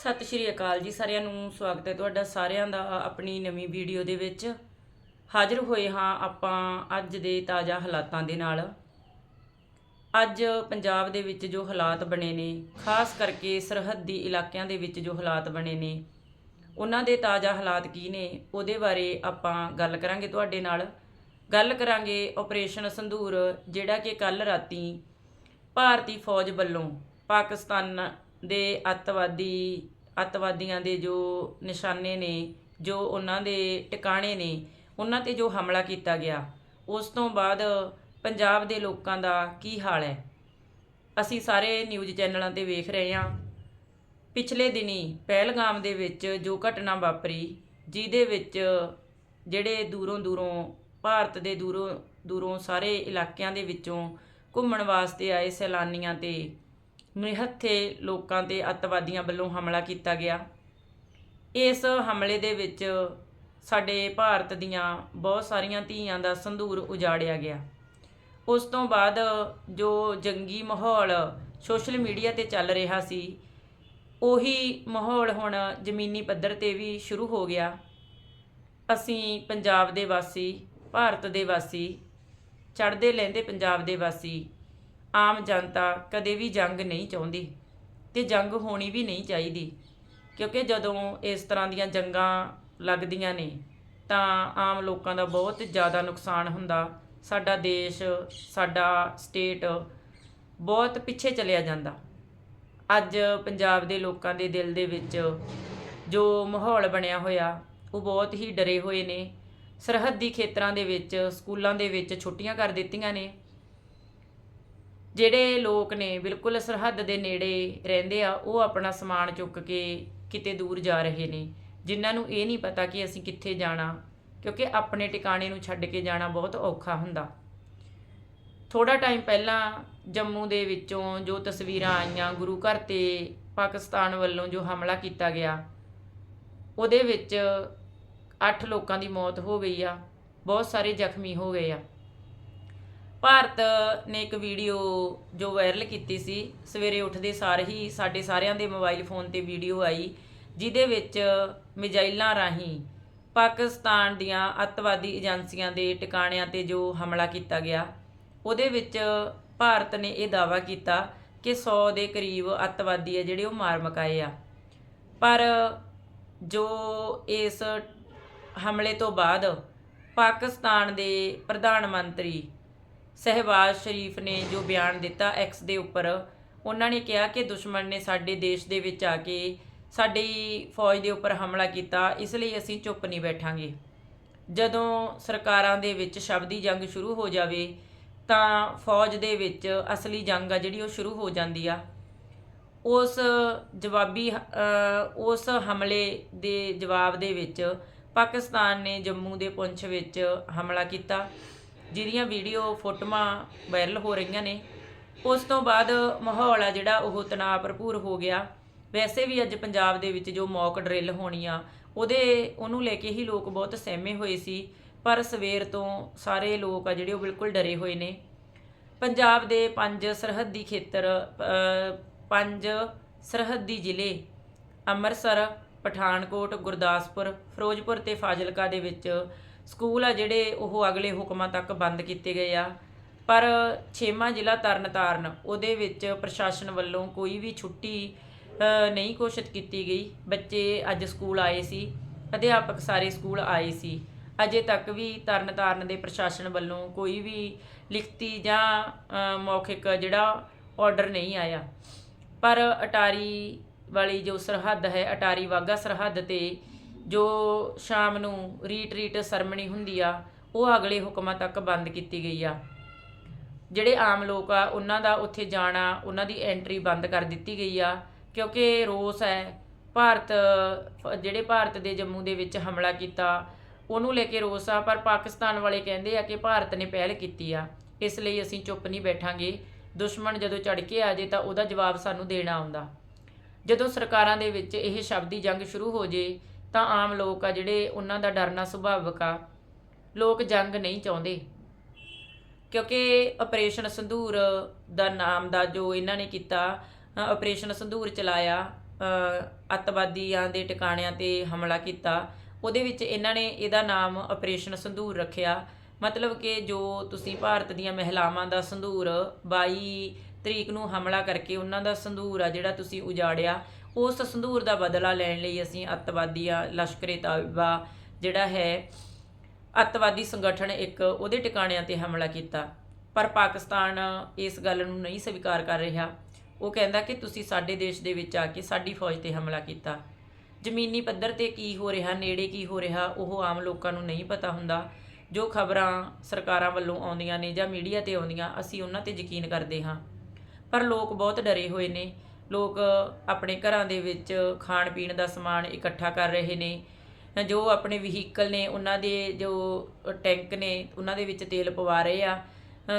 ਸਤਿ ਸ਼੍ਰੀ ਅਕਾਲ ਜੀ ਸਾਰਿਆਂ ਨੂੰ, ਸਵਾਗਤ ਹੈ ਤੁਹਾਡਾ ਸਾਰਿਆਂ ਦਾ ਆਪਣੀ ਨਵੀਂ ਵੀਡੀਓ ਦੇ ਵਿੱਚ। ਹਾਜ਼ਰ ਹੋਏ ਹਾਂ ਆਪਾਂ ਅੱਜ ਦੇ ਤਾਜ਼ਾ ਹਾਲਾਤਾਂ ਦੇ ਨਾਲ। ਅੱਜ ਪੰਜਾਬ ਦੇ ਵਿੱਚ ਜੋ ਹਾਲਾਤ ਬਣੇ ਨੇ, ਖਾਸ ਕਰਕੇ ਸਰਹੱਦੀ ਇਲਾਕਿਆਂ ਦੇ ਵਿੱਚ ਜੋ ਹਾਲਾਤ ਬਣੇ ਨੇ, ਉਹਨਾਂ ਦੇ ਤਾਜ਼ਾ ਹਾਲਾਤ ਕੀ ਨੇ, ਉਹਦੇ ਬਾਰੇ ਆਪਾਂ ਗੱਲ ਕਰਾਂਗੇ ਤੁਹਾਡੇ ਨਾਲ। ਗੱਲ ਕਰਾਂਗੇ ਆਪਰੇਸ਼ਨ ਸੰਧੂਰ, ਜਿਹੜਾ ਕਿ ਕੱਲ ਰਾਤੀ ਭਾਰਤੀ ਫੌਜ ਵੱਲੋਂ ਪਾਕਿਸਤਾਨ ਦੇ ਅੱਤਵਾਦੀ, ਅੱਤਵਾਦੀਆਂ ਦੇ ਜੋ ਨਿਸ਼ਾਨੇ ਨੇ, ਜੋ ਉਹਨਾਂ ਦੇ ਟਿਕਾਣੇ ਨੇ, ਉਹਨਾਂ ਤੇ ਜੋ ਹਮਲਾ ਕੀਤਾ ਗਿਆ, ਉਸ ਤੋਂ ਬਾਅਦ ਪੰਜਾਬ ਦੇ ਲੋਕਾਂ ਦਾ ਕੀ ਹਾਲ ਹੈ? ਅਸੀਂ ਸਾਰੇ ਨਿਊਜ਼ ਚੈਨਲਾਂ ਤੇ ਵੇਖ ਰਹੇ ਹਾਂ। ਪਿਛਲੇ ਦਿਨੀ ਪਹਿਲਗਾਮ ਦੇ ਵਿੱਚ ਜੋ ਘਟਨਾ ਵਾਪਰੀ, ਜਿਹਦੇ ਵਿੱਚ ਜਿਹੜੇ ਦੂਰੋਂ ਦੂਰੋਂ, ਭਾਰਤ ਦੇ ਦੂਰੋਂ ਦੂਰੋਂ ਸਾਰੇ ਇਲਾਕਿਆਂ ਦੇ ਵਿੱਚੋਂ ਘੁੰਮਣ ਵਾਸਤੇ ਆਏ ਸੈਲਾਨੀਆਂ ਤੇ ਨਿਹੱਥੇ ਲੋਕਾਂ ਤੇ ਅੱਤਵਾਦੀਆਂ ਵੱਲੋਂ ਹਮਲਾ ਕੀਤਾ ਗਿਆ। ਇਸ ਹਮਲੇ ਦੇ ਵਿੱਚ ਸਾਡੇ ਭਾਰਤ ਦੀਆਂ ਬਹੁਤ ਸਾਰੀਆਂ ਧੀਆਂ ਦਾ ਸੰਧੂਰ ਉਜਾੜਿਆ ਗਿਆ। ਉਸ ਤੋਂ ਬਾਅਦ ਜੋ ਜੰਗੀ ਮਾਹੌਲ ਸੋਸ਼ਲ ਮੀਡੀਆ ਤੇ ਚੱਲ ਰਿਹਾ ਸੀ, ਉਹੀ ਮਾਹੌਲ ਹੁਣ ਜ਼ਮੀਨੀ ਪੱਧਰ ਤੇ ਵੀ ਸ਼ੁਰੂ ਹੋ ਗਿਆ। ਅਸੀਂ ਪੰਜਾਬ ਦੇ ਵਾਸੀ, ਭਾਰਤ ਦੇ ਵਾਸੀ, ਚੜ੍ਹਦੇ ਲੈਂਦੇ ਪੰਜਾਬ ਦੇ ਵਾਸੀ ਆਮ ਜਨਤਾ ਕਦੇ ਵੀ ਜੰਗ ਨਹੀਂ ਚਾਹੁੰਦੀ ਤੇ ਜੰਗ ਹੋਣੀ ਵੀ ਨਹੀਂ ਚਾਹੀਦੀ। ਕਿਉਂਕਿ ਜਦੋਂ ਇਸ ਤਰ੍ਹਾਂ ਦੀਆਂ ਜੰਗਾਂ ਲੱਗਦੀਆਂ ਨੇ, ਤਾਂ ਆਮ ਲੋਕਾਂ ਦਾ ਬਹੁਤ ਜ਼ਿਆਦਾ ਨੁਕਸਾਨ ਹੁੰਦਾ। ਸਾਡਾ ਦੇਸ਼, ਸਾਡਾ ਸਟੇਟ ਬਹੁਤ ਪਿੱਛੇ ਚਲਿਆ ਜਾਂਦਾ। ਅੱਜ ਪੰਜਾਬ ਦੇ ਲੋਕਾਂ ਦੇ ਦਿਲ ਦੇ ਵਿੱਚ ਜੋ ਮਾਹੌਲ ਬਣਿਆ ਹੋਇਆ, ਉਹ ਬਹੁਤ ਹੀ ਡਰੇ ਹੋਏ ਨੇ। ਸਰਹੱਦੀ ਖੇਤਰਾਂ ਦੇ ਵਿੱਚ, ਸਕੂਲਾਂ ਦੇ ਵਿੱਚ ਛੁੱਟੀਆਂ ਕਰ ਦਿੱਤੀਆਂ ਨੇ। ਜਿਹੜੇ ਲੋਕ ਨੇ ਬਿਲਕੁਲ ਸਰਹੱਦ ਦੇ ਨੇੜੇ ਰਹਿੰਦੇ ਆ, ਉਹ ਆਪਣਾ ਸਮਾਨ ਚੁੱਕ ਕੇ ਕਿਤੇ ਦੂਰ ਜਾ ਰਹੇ ਨੇ। ਜਿਨ੍ਹਾਂ ਨੂੰ ਇਹ ਨਹੀਂ ਪਤਾ ਕਿ ਅਸੀਂ ਕਿੱਥੇ ਜਾਣਾ, ਕਿਉਂਕਿ ਆਪਣੇ ਟਿਕਾਣੇ ਨੂੰ ਛੱਡ ਕੇ ਜਾਣਾ ਬਹੁਤ ਔਖਾ ਹੁੰਦਾ। ਥੋੜਾ ਟਾਈਮ ਪਹਿਲਾਂ ਜੰਮੂ ਦੇ ਵਿੱਚੋਂ ਜੋ ਤਸਵੀਰਾਂ ਆਈਆਂ, ਗੁਰੂ ਘਰ ਤੇ ਪਾਕਿਸਤਾਨ ਵੱਲੋਂ ਜੋ ਹਮਲਾ ਕੀਤਾ ਗਿਆ, ਉਹਦੇ ਵਿੱਚ 8 ਲੋਕਾਂ ਦੀ ਮੌਤ ਹੋ ਗਈ ਆ, ਬਹੁਤ ਸਾਰੇ ਜ਼ਖਮੀ ਹੋ ਗਏ ਆ। ਭਾਰਤ ਨੇ ਇੱਕ ਵੀਡੀਓ ਜੋ ਵਾਇਰਲ ਕੀਤੀ ਸੀ, ਸਵੇਰੇ ਉੱਠਦੇ ਸਾਰ ਹੀ ਸਾਡੇ ਸਾਰਿਆਂ ਦੇ ਮੋਬਾਈਲ ਫੋਨ ਤੇ ਵੀਡੀਓ ਆਈ, ਜਿਹਦੇ ਵਿੱਚ ਮਿਜ਼ਾਈਲਾਂ ਰਾਹੀਂ ਪਾਕਿਸਤਾਨ ਦੀਆਂ ਅੱਤਵਾਦੀ ਏਜੰਸੀਆਂ ਦੇ ਟਿਕਾਣਿਆਂ ਤੇ ਜੋ ਹਮਲਾ ਕੀਤਾ ਗਿਆ, ਉਹਦੇ ਵਿੱਚ ਭਾਰਤ ਨੇ ਇਹ ਦਾਵਾ ਕੀਤਾ ਕਿ 100 ਦੇ ਕਰੀਬ ਅੱਤਵਾਦੀ ਆ ਜਿਹੜੇ ਉਹ ਮਾਰ ਮਕਾਏ ਆ। ਪਰ ਜੋ ਇਸ ਹਮਲੇ ਤੋਂ ਬਾਅਦ ਪਾਕਿਸਤਾਨ ਦੇ ਪ੍ਰਧਾਨ ਮੰਤਰੀ ਸਹਿਬਾਜ਼ ਸ਼ਰੀਫ ਨੇ ਜੋ ਬਿਆਨ ਦਿੱਤਾ ਐਕਸ ਦੇ ਉੱਪਰ, ਉਹਨਾਂ ਨੇ ਕਿਹਾ ਕਿ ਦੁਸ਼ਮਣ ਨੇ ਸਾਡੇ ਦੇਸ਼ ਦੇ ਵਿੱਚ ਆ ਕੇ ਸਾਡੀ ਫੌਜ ਦੇ ਉੱਪਰ ਹਮਲਾ ਕੀਤਾ, ਇਸ ਲਈ ਅਸੀਂ ਚੁੱਪ ਨਹੀਂ ਬੈਠਾਂਗੇ। ਜਦੋਂ ਸਰਕਾਰਾਂ ਦੇ ਵਿੱਚ ਸ਼ਬਦੀ ਜੰਗ ਸ਼ੁਰੂ ਹੋ ਜਾਵੇ, ਤਾਂ ਫੌਜ ਦੇ ਵਿੱਚ ਅਸਲੀ ਜੰਗ ਆ ਜਿਹੜੀ ਉਹ ਸ਼ੁਰੂ ਹੋ ਜਾਂਦੀ ਆ। ਉਸ ਜਵਾਬੀ ਉਸ ਹਮਲੇ ਦੇ ਜਵਾਬ ਦੇ ਵਿੱਚ ਪਾਕਿਸਤਾਨ ਨੇ ਜੰਮੂ ਦੇ ਪੁੰਛ ਵਿੱਚ ਹਮਲਾ ਕੀਤਾ। ਜਿਹਦੀਆਂ ਵੀਡੀਓ, ਫੋਟੋਆਂ ਵਾਇਰਲ ਹੋ ਰਹੀਆਂ ਨੇ। ਉਸ ਤੋਂ ਬਾਅਦ ਮਾਹੌਲ ਆ ਜਿਹੜਾ, ਉਹ ਤਣਾਅ ਭਰਪੂਰ ਹੋ ਗਿਆ। ਵੈਸੇ ਵੀ ਅੱਜ ਪੰਜਾਬ ਦੇ ਵਿੱਚ ਜੋ ਮੌਕ ਡਰਿਲ ਹੋਣੀ ਆ ਉਹਦੇ, ਉਹਨੂੰ ਲੈ ਕੇ ਹੀ ਲੋਕ ਬਹੁਤ ਸਹਿਮੇ ਹੋਏ ਸੀ। ਪਰ ਸਵੇਰ ਤੋਂ ਸਾਰੇ ਲੋਕ ਆ ਜਿਹੜੇ, ਉਹ ਬਿਲਕੁਲ ਡਰੇ ਹੋਏ ਨੇ। ਪੰਜਾਬ ਦੇ ਪੰਜ ਸਰਹੱਦੀ ਖੇਤਰ ਪੰਜ ਸਰਹੱਦੀ ਜ਼ਿਲ੍ਹੇ, ਅੰਮ੍ਰਿਤਸਰ, ਪਠਾਨਕੋਟ, ਗੁਰਦਾਸਪੁਰ, ਫਿਰੋਜ਼ਪੁਰ ਤੇ ਫਾਜ਼ਿਲਕਾ ਦੇ ਵਿੱਚ ਸਕੂਲ ਆ ਜਿਹੜੇ ਉਹ ਅਗਲੇ ਹੁਕਮਾਂ ਤੱਕ ਬੰਦ ਕੀਤੇ ਗਏ ਆ। ਪਰ ਛੇਵਾਂ ਜ਼ਿਲ੍ਹਾ ਤਰਨਤਾਰਨ, ਉਹਦੇ ਵਿੱਚ ਪ੍ਰਸ਼ਾਸਨ ਵੱਲੋਂ ਕੋਈ ਵੀ ਛੁੱਟੀ ਨਹੀਂ ਘੋਸ਼ਿਤ ਕੀਤੀ ਗਈ। ਬੱਚੇ ਅੱਜ ਸਕੂਲ ਆਏ ਸੀ, ਅਧਿਆਪਕ ਸਾਰੇ ਸਕੂਲ ਆਏ ਸੀ। ਅਜੇ ਤੱਕ ਵੀ ਤਰਨਤਾਰਨ ਦੇ ਪ੍ਰਸ਼ਾਸਨ ਵੱਲੋਂ ਕੋਈ ਵੀ ਲਿਖਤੀ ਜਾਂ ਮੌਖਿਕ ਜਿਹੜਾ ਆਰਡਰ ਨਹੀਂ ਆਇਆ। ਪਰ ਅਟਾਰੀ ਵਾਲੀ ਜੋ ਸਰਹੱਦ ਹੈ, ਅਟਾਰੀ ਵਾਗਾ ਸਰਹੱਦ ਤੇ ਜੋ ਸ਼ਾਮ ਨੂੰ ਰੀਟਰੀਟ ਸਰਮਣੀ ਹੁੰਦੀ ਆ, ਉਹ ਅਗਲੇ ਹੁਕਮਾਂ ਤੱਕ ਬੰਦ ਕੀਤੀ ਗਈ ਆ। ਜਿਹੜੇ ਆਮ ਲੋਕ ਆ, ਉਹਨਾਂ ਦਾ ਉੱਥੇ ਜਾਣਾ, ਉਹਨਾਂ ਦੀ ਐਂਟਰੀ ਬੰਦ ਕਰ ਦਿੱਤੀ ਗਈ ਆ, ਕਿਉਂਕਿ ਰੋਸ ਹੈ। ਭਾਰਤ, ਜਿਹੜੇ ਭਾਰਤ ਦੇ ਜੰਮੂ ਦੇ ਵਿੱਚ ਹਮਲਾ ਕੀਤਾ, ਉਹਨੂੰ ਲੈ ਕੇ ਰੋਸ ਆ, ਪਰ ਪਾਕਿਸਤਾਨ ਵਾਲੇ ਕਹਿੰਦੇ ਆ ਕਿ ਭਾਰਤ ਨੇ ਪਹਿਲ ਕੀਤੀ ਆ। ਇਸ ਲਈ ਅਸੀਂ ਚੁੱਪ ਨਹੀਂ ਬੈਠਾਂਗੇ। ਦੁਸ਼ਮਣ ਜਦੋਂ ਚੜ ਕੇ ਆ ਜੇ ਤਾਂ ਉਹਦਾ ਜਵਾਬ ਸਾਨੂੰ ਦੇਣਾ ਆਉਂਦਾ। ਜਦੋਂ ਸਰਕਾਰਾਂ ਦੇ ਵਿੱਚ ਇਹ ਸ਼ਬਦੀ ਜੰਗ ਸ਼ੁਰੂ ਹੋ ਜੇ ਤਾਂ ਆਮ ਲੋਕ ਆ ਜਿਹੜੇ ਉਹਨਾਂ ਦਾ ਡਰਨਾ ਸੁਭਾਵਿਕ ਆ ਲੋਕ ਜੰਗ ਨਹੀਂ ਚਾਹੁੰਦੇ। ਕਿਉਂਕਿ ਆਪਰੇਸ਼ਨ ਸੰਧੂਰ ਦਾ ਨਾਮ ਦਾ ਜੋ ਇਹਨਾਂ ਨੇ ਕੀਤਾ ਅ, ਆਪਰੇਸ਼ਨ ਸੰਧੂਰ ਚਲਾਇਆ ਅ, ਅੱਤਵਾਦੀਆਂ ਦੇ ਟਿਕਾਣਿਆਂ ਤੇ ਹਮਲਾ ਕੀਤਾ ਉਹਦੇ ਵਿੱਚ ਇਹਨਾਂ ਨੇ ਇਹਦਾ ਨਾਮ ਆਪਰੇਸ਼ਨ ਸੰਧੂਰ ਰੱਖਿਆ। ਮਤਲਬ ਕਿ ਜੋ ਤੁਸੀਂ ਭਾਰਤ ਦੀਆਂ ਮਹਿਲਾਵਾਂ ਦਾ ਸੰਧੂਰ 22 ਤਰੀਕ ਨੂੰ ਹਮਲਾ ਕਰਕੇ ਉਹਨਾਂ ਦਾ ਸੰਧੂਰ ਆ ਜਿਹੜਾ ਤੁਸੀਂ ਉਜਾੜਿਆ ਉਸ ਸੰਧੂਰ ਦਾ ਬਦਲਾ ਲੈਣ ਲਈ ਅਸੀਂ ਅੱਤਵਾਦੀਆਂ ਲਸ਼ਕਰੇ ਤਾਇਬਾ ਜਿਹੜਾ ਹੈ, ਅੱਤਵਾਦੀ ਸੰਗਠਨ ਇੱਕ ਉਹਦੇ ਟਿਕਾਣਿਆਂ ਤੇ ਹਮਲਾ ਕੀਤਾ। ਪਰ ਪਾਕਿਸਤਾਨ ਇਸ ਗੱਲ ਨੂੰ ਨਹੀਂ ਸਵੀਕਾਰ ਕਰ ਰਿਹਾ। ਉਹ ਕਹਿੰਦਾ ਕਿ ਤੁਸੀਂ ਸਾਡੇ ਦੇਸ਼ ਦੇ ਵਿੱਚ ਆ ਕੇ ਸਾਡੀ ਫੌਜ ਤੇ ਹਮਲਾ ਕੀਤਾ। ਜ਼ਮੀਨੀ ਪੱਧਰ ਤੇ ਕੀ ਹੋ ਰਿਹਾ, ਨੇੜੇ ਕੀ ਹੋ ਰਿਹਾ, ਉਹ ਆਮ ਲੋਕਾਂ ਨੂੰ ਨਹੀਂ ਪਤਾ ਹੁੰਦਾ। ਜੋ ਖਬਰਾਂ ਸਰਕਾਰਾਂ ਵੱਲੋਂ ਆਉਂਦੀਆਂ ਨੇ ਜਾਂ ਮੀਡੀਆ ਤੇ ਆਉਂਦੀਆਂ, ਅਸੀਂ ਉਹਨਾਂ ਤੇ ਯਕੀਨ ਕਰਦੇ ਹਾਂ। ਪਰ ਲੋਕ ਬਹੁਤ ਡਰੇ ਹੋਏ ਨੇ। ਲੋਕ ਆਪਣੇ ਘਰਾਂ ਦੇ ਵਿੱਚ ਖਾਣ ਪੀਣ ਦਾ ਸਮਾਨ ਇਕੱਠਾ ਕਰ ਰਹੇ ਨੇ। ਜੋ ਆਪਣੇ ਵਹੀਕਲ ਨੇ, ਉਹਨਾਂ ਦੇ ਜੋ ਟੈਂਕ ਨੇ, ਉਹਨਾਂ ਦੇ ਵਿੱਚ ਤੇਲ ਪਵਾ ਰਹੇ ਆ।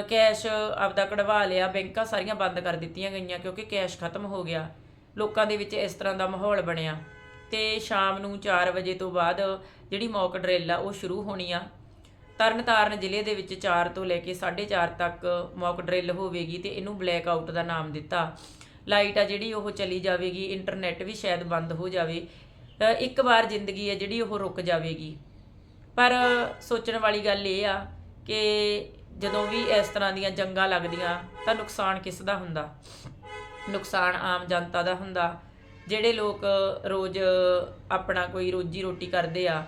ਕੈਸ਼ ਆਪਦਾ ਕਢਵਾ ਲਿਆ, ਬੈਂਕਾਂ ਸਾਰੀਆਂ ਬੰਦ ਕਰ ਦਿੱਤੀਆਂ ਗਈਆਂ ਕਿਉਂਕਿ ਕੈਸ਼ ਖਤਮ ਹੋ ਗਿਆ। ਲੋਕਾਂ ਦੇ ਵਿੱਚ ਇਸ ਤਰ੍ਹਾਂ ਦਾ ਮਾਹੌਲ ਬਣਿਆ। ਤੇ ਸ਼ਾਮ ਨੂੰ 4 ਵਜੇ ਤੋਂ ਬਾਅਦ ਜਿਹੜੀ ਮੌਕ ਡਰਿੱਲ ਆ, ਉਹ ਸ਼ੁਰੂ ਹੋਣੀ ਆ। ਤਰਨਤਾਰਨ ਜ਼ਿਲ੍ਹੇ ਦੇ ਵਿੱਚ 4 ਤੋਂ ਲੈ ਕੇ 4:30 ਤੱਕ ਮੌਕ ਡਰਿਲ ਹੋਵੇਗੀ ਤੇ ਇਹਨੂੰ ਬਲੈਕ ਆਊਟ ਦਾ ਨਾਮ ਦਿੱਤਾ। ਲਾਈਟ ਆ ਜਿਹੜੀ ਉਹ ਚਲੀ ਜਾਵੇਗੀ ਇੰਟਰਨੈਟ ਵੀ ਸ਼ਾਇਦ ਬੰਦ ਹੋ ਜਾਵੇ। ਇੱਕ ਵਾਰ ਜ਼ਿੰਦਗੀ ਹੈ ਜਿਹੜੀ ਉਹ ਰੁਕ ਜਾਵੇਗੀ। ਪਰ ਸੋਚਣ ਵਾਲੀ ਗੱਲ ਇਹ ਆ ਕਿ ਜਦੋਂ ਵੀ ਇਸ ਤਰ੍ਹਾਂ ਦੀਆਂ ਜੰਗਾਂ ਲੱਗਦੀਆਂ, ਤਾਂ ਨੁਕਸਾਨ ਕਿਸ ਦਾ ਹੁੰਦਾ? ਨੁਕਸਾਨ ਆਮ ਜਨਤਾ ਦਾ ਹੁੰਦਾ। ਜਿਹੜੇ ਲੋਕ ਰੋਜ਼ ਆਪਣਾ ਕੋਈ ਰੋਜੀ ਰੋਟੀ ਕਰਦੇ ਆ,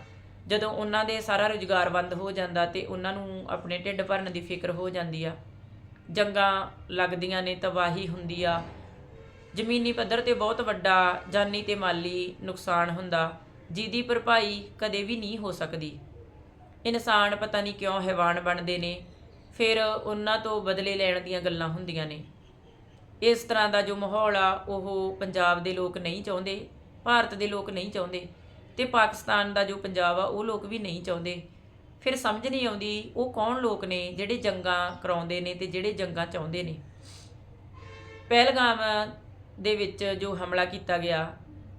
ਜਦੋਂ ਉਹਨਾਂ ਦੇ ਸਾਰਾ ਰੁਜ਼ਗਾਰ ਬੰਦ ਹੋ ਜਾਂਦਾ ਤੇ ਉਹਨਾਂ ਨੂੰ ਆਪਣੇ ਢਿੱਡ ਭਰਨ ਦੀ ਫਿਕਰ ਹੋ ਜਾਂਦੀ ਆ। ਜੰਗਾਂ ਲੱਗਦੀਆਂ ਨੇ, ਤਬਾਹੀ ਹੁੰਦੀ ਆ। ਜ਼ਮੀਨੀ ਪੱਧਰ ਤੇ ਬਹੁਤ ਵੱਡਾ ਜਾਨੀ ਤੇ ਮਾਲੀ ਨੁਕਸਾਨ ਹੁੰਦਾ, ਜਿਹਦੀ ਭਰਪਾਈ ਕਦੇ ਵੀ ਨਹੀਂ ਹੋ ਸਕਦੀ। ਇਨਸਾਨ ਪਤਾ ਨਹੀਂ ਕਿਉਂ ਹੈਵਾਨ ਬਣਦੇ ਨੇ, ਫਿਰ ਉਹਨਾਂ ਤੋਂ ਬਦਲੇ ਲੈਣ ਦੀਆਂ ਗੱਲਾਂ ਹੁੰਦੀਆਂ ਨੇ। ਇਸ ਤਰ੍ਹਾਂ ਦਾ ਜੋ ਮਾਹੌਲ ਆ, ਉਹ ਪੰਜਾਬ ਦੇ ਲੋਕ ਨਹੀਂ ਚਾਹੁੰਦੇ, ਭਾਰਤ ਦੇ ਲੋਕ ਨਹੀਂ ਚਾਹੁੰਦੇ ਤੇ ਪਾਕਿਸਤਾਨ ਦਾ ਜੋ ਪੰਜਾਬ ਆ, ਉਹ ਲੋਕ ਵੀ ਨਹੀਂ ਚਾਹੁੰਦੇ। ਫਿਰ ਸਮਝ ਨਹੀਂ ਆਉਂਦੀ, ਉਹ ਕੌਣ ਲੋਕ ਨੇ ਜਿਹੜੇ ਜੰਗਾਂ ਕਰਾਉਂਦੇ ਨੇ ਤੇ ਜਿਹੜੇ ਜੰਗਾਂ ਚਾਹੁੰਦੇ ਨੇ। ਪਹਿਲਗਾਮ ਦੇ ਵਿੱਚ ਜੋ ਹਮਲਾ ਕੀਤਾ ਗਿਆ,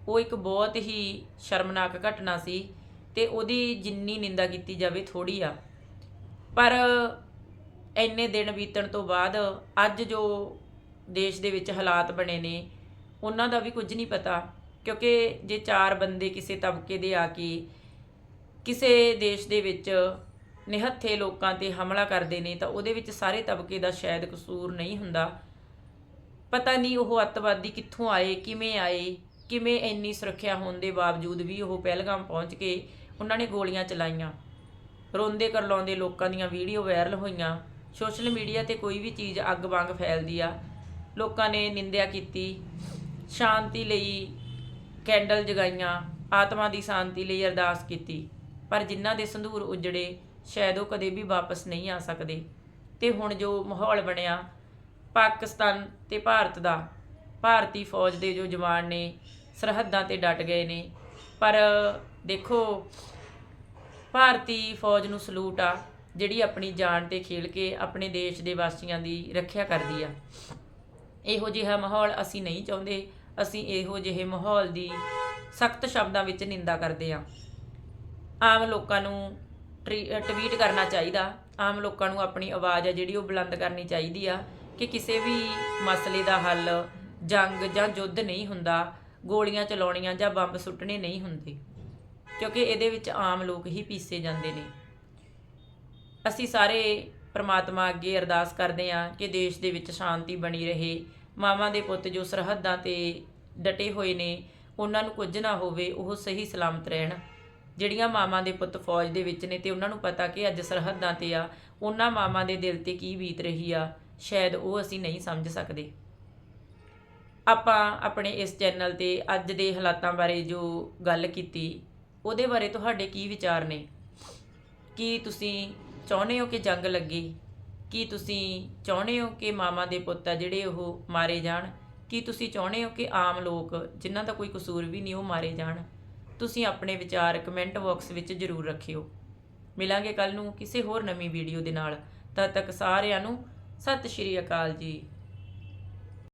ਉਹ ਇੱਕ ਬਹੁਤ ਹੀ ਸ਼ਰਮਨਾਕ ਘਟਨਾ ਸੀ ਤੇ ਉਹਦੀ ਜਿੰਨੀ ਨਿੰਦਾ ਕੀਤੀ ਜਾਵੇ ਥੋੜੀ ਆ। ਪਰ ਇੰਨੇ ਦਿਨ ਬੀਤਣ ਤੋਂ ਬਾਅਦ ਅੱਜ ਜੋ ਦੇਸ਼ ਦੇ ਵਿੱਚ ਹਾਲਾਤ ਬਣੇ ਨੇ, ਉਹਨਾਂ ਦਾ ਵੀ ਕੁਝ ਨਹੀਂ ਪਤਾ, ਕਿਉਂਕਿ ਜੇ ਚਾਰ ਬੰਦੇ ਕਿਸੇ ਤਬਕੇ ਦੇ ਆ ਕੇ ਕਿਸੇ ਦੇਸ਼ ਦੇ ਵਿੱਚ ਨਿਹੱਥੇ ਲੋਕਾਂ ਤੇ ਹਮਲਾ ਕਰਦੇ ਨੇ, ਤਾਂ ਉਹਦੇ ਵਿੱਚ ਸਾਰੇ ਤਬਕੇ ਦਾ ਸ਼ਾਇਦ ਕਸੂਰ ਨਹੀਂ ਹੁੰਦਾ। ਪਤਾ ਨਹੀਂ ਉਹ ਅੱਤਵਾਦੀ ਕਿੱਥੋਂ ਆਏ, ਕਿਵੇਂ ਆਏ, ਕਿਵੇਂ ਇੰਨੀ ਸੁਰੱਖਿਆ ਹੋਣ ਦੇ ਬਾਵਜੂਦ ਵੀ ਉਹ ਪਹਿਲਗਾਮ ਪਹੁੰਚ ਕੇ ਉਹਨਾਂ ਨੇ ਗੋਲੀਆਂ ਚਲਾਈਆਂ। ਰੋਂਦੇ ਕਰਲਾਉਂਦੇ ਲੋਕਾਂ ਦੀਆਂ ਵੀਡੀਓ ਵਾਇਰਲ ਹੋਈਆਂ। ਸੋਸ਼ਲ ਮੀਡੀਆ ਤੇ ਕੋਈ ਵੀ ਚੀਜ਼ ਅੱਗ ਵਾਂਗ ਫੈਲਦੀ ਆ। ਲੋਕਾਂ ਨੇ ਨਿੰਦਿਆ ਕੀਤੀ, ਸ਼ਾਂਤੀ ਲਈ ਕੈਂਡਲ ਜਗਾਈਆਂ, ਆਤਮਾ ਦੀ ਸ਼ਾਂਤੀ ਲਈ ਅਰਦਾਸ ਕੀਤੀ। ਪਰ ਜਿਨ੍ਹਾਂ ਦੇ ਸੰਧੂਰ ਉਜੜੇ, ਸ਼ਾਇਦ ਉਹ ਕਦੇ ਵੀ ਵਾਪਸ ਨਹੀਂ ਆ ਸਕਦੇ। ਤੇ ਹੁਣ ਜੋ ਮਾਹੌਲ ਬਣਿਆ ਪਾਕਿਸਤਾਨ ਤੇ ਭਾਰਤ ਦਾ। ਭਾਰਤੀ ਫੌਜ ਦੇ ਜੋ ਜਵਾਨ ਨੇ, ਸਰਹੱਦਾਂ ਤੇ ਡਟ ਗਏ ਨੇ। ਪਰ ਦੇਖੋ, ਭਾਰਤੀ ਫੌਜ ਨੂੰ ਸਲੂਟ ਆ, ਜਿਹੜੀ ਆਪਣੀ ਜਾਨ ਤੇ ਖੇਲ ਕੇ ਆਪਣੇ ਦੇਸ਼ ਦੇ ਵਾਸੀਆਂ ਦੀ ਰੱਖਿਆ ਕਰਦੀ ਆ। ਇਹੋ ਜਿਹਾ ਮਾਹੌਲ ਅਸੀਂ ਨਹੀਂ ਚਾਹੁੰਦੇ। ਅਸੀਂ ਇਹੋ ਜਿਹੇ ਮਾਹੌਲ ਦੀ ਸਖਤ ਸ਼ਬਦਾਂ ਵਿੱਚ ਨਿੰਦਾ ਕਰਦੇ ਆ। ਆਮ ਲੋਕਾਂ ਨੂੰ ਟਰੀ- ਟਵੀਟ ਕਰਨਾ ਚਾਹੀਦਾ। ਆਮ ਲੋਕਾਂ ਨੂੰ ਆਪਣੀ ਆਵਾਜ਼ ਆ ਜਿਹੜੀ ਉਹ ਬੁਲੰਦ ਕਰਨੀ ਚਾਹੀਦੀ ਆ। ਕਿ ਕਿਸੇ ਵੀ ਮਸਲੇ ਦਾ ਹੱਲ, ਜੰਗ ਜਾਂ ਯੁੱਧ ਨਹੀਂ ਹੁੰਦਾ, ਗੋਲੀਆਂ ਚਲਾਉਣੀਆਂ ਜਾਂ ਬੰਬ ਸੁੱਟਣੇ ਨਹੀਂ ਹੁੰਦੇ, ਕਿਉਂਕਿ ਇਹਦੇ ਵਿੱਚ ਆਮ ਲੋਕ ਹੀ ਪੀਸੇ ਜਾਂਦੇ ਨੇ। ਅਸੀਂ ਸਾਰੇ ਪ੍ਰਮਾਤਮਾ ਅੱਗੇ ਅਰਦਾਸ ਕਰਦੇ ਹਾਂ ਕਿ ਦੇਸ਼ ਦੇ ਵਿੱਚ ਸ਼ਾਂਤੀ ਬਣੀ ਰਹੇ। ਮਾਵਾਂ ਦੇ ਪੁੱਤ ਜੋ ਸਰਹੱਦਾਂ ਤੇ ਡਟੇ ਹੋਏ ਨੇ, ਉਹਨਾਂ ਨੂੰ ਕੁਝ ਨਾ ਹੋਵੇ, ਉਹ ਸਹੀ ਸਲਾਮਤ ਰਹਿਣ। ਜਿਹੜੀਆਂ ਮਾਵਾਂ ਦੇ ਪੁੱਤ ਫੌਜ ਦੇ ਵਿੱਚ ਨੇ, ਤੇ ਉਹਨਾਂ ਨੂੰ ਪਤਾ ਕਿ ਅੱਜ ਸਰਹੱਦਾਂ ਤੇ ਆ, ਉਹਨਾਂ ਮਾਵਾਂ ਦੇ ਦਿਲ ਤੇ ਕੀ ਬੀਤ ਰਹੀ ਆ। ਸ਼ਾਇਦ ਉਹ ਅਸੀਂ ਨਹੀਂ ਸਮਝ ਸਕਦੇ। ਆਪਾਂ ਆਪਣੇ ਇਸ ਚੈਨਲ ਤੇ ਅੱਜ ਦੇ ਹਾਲਾਤਾਂ ਬਾਰੇ ਜੋ ਗੱਲ ਕੀਤੀ, ਉਹਦੇ ਬਾਰੇ ਤੁਹਾਡੇ ਕੀ ਵਿਚਾਰ ਨੇ? ਕੀ ਤੁਸੀਂ ਚਾਹੁੰਦੇ ਹੋ ਕਿ ਜੰਗ ਲੱਗੇ? ਕੀ ਤੁਸੀਂ ਚਾਹੁੰਦੇ ਹੋ ਕਿ ਮਾਮਾ ਦੇ ਪੁੱਤ ਆ ਜਿਹੜੇ ਉਹ ਮਾਰੇ ਜਾਣ? ਕੀ ਤੁਸੀਂ ਚਾਹੁੰਦੇ ਹੋ ਕਿ ਆਮ ਲੋਕ ਜਿਨ੍ਹਾਂ ਦਾ ਕੋਈ ਕਸੂਰ ਵੀ ਨਹੀਂ ਉਹ ਮਾਰੇ ਜਾਣ? ਤੁਸੀਂ ਆਪਣੇ ਵਿਚਾਰ ਕਮੈਂਟ ਬਾਕਸ ਵਿੱਚ ਜ਼ਰੂਰ ਰੱਖਿਓ। ਮਿਲਾਂਗੇ ਕੱਲ ਨੂੰ ਕਿਸੇ ਹੋਰ ਨਵੀਂ ਵੀਡੀਓ ਦੇ ਨਾਲ। ਤਦ ਤੱਕ ਸਾਰਿਆਂ ਨੂੰ ਸਤਿ ਸ਼੍ਰੀ ਅਕਾਲ ਜੀ।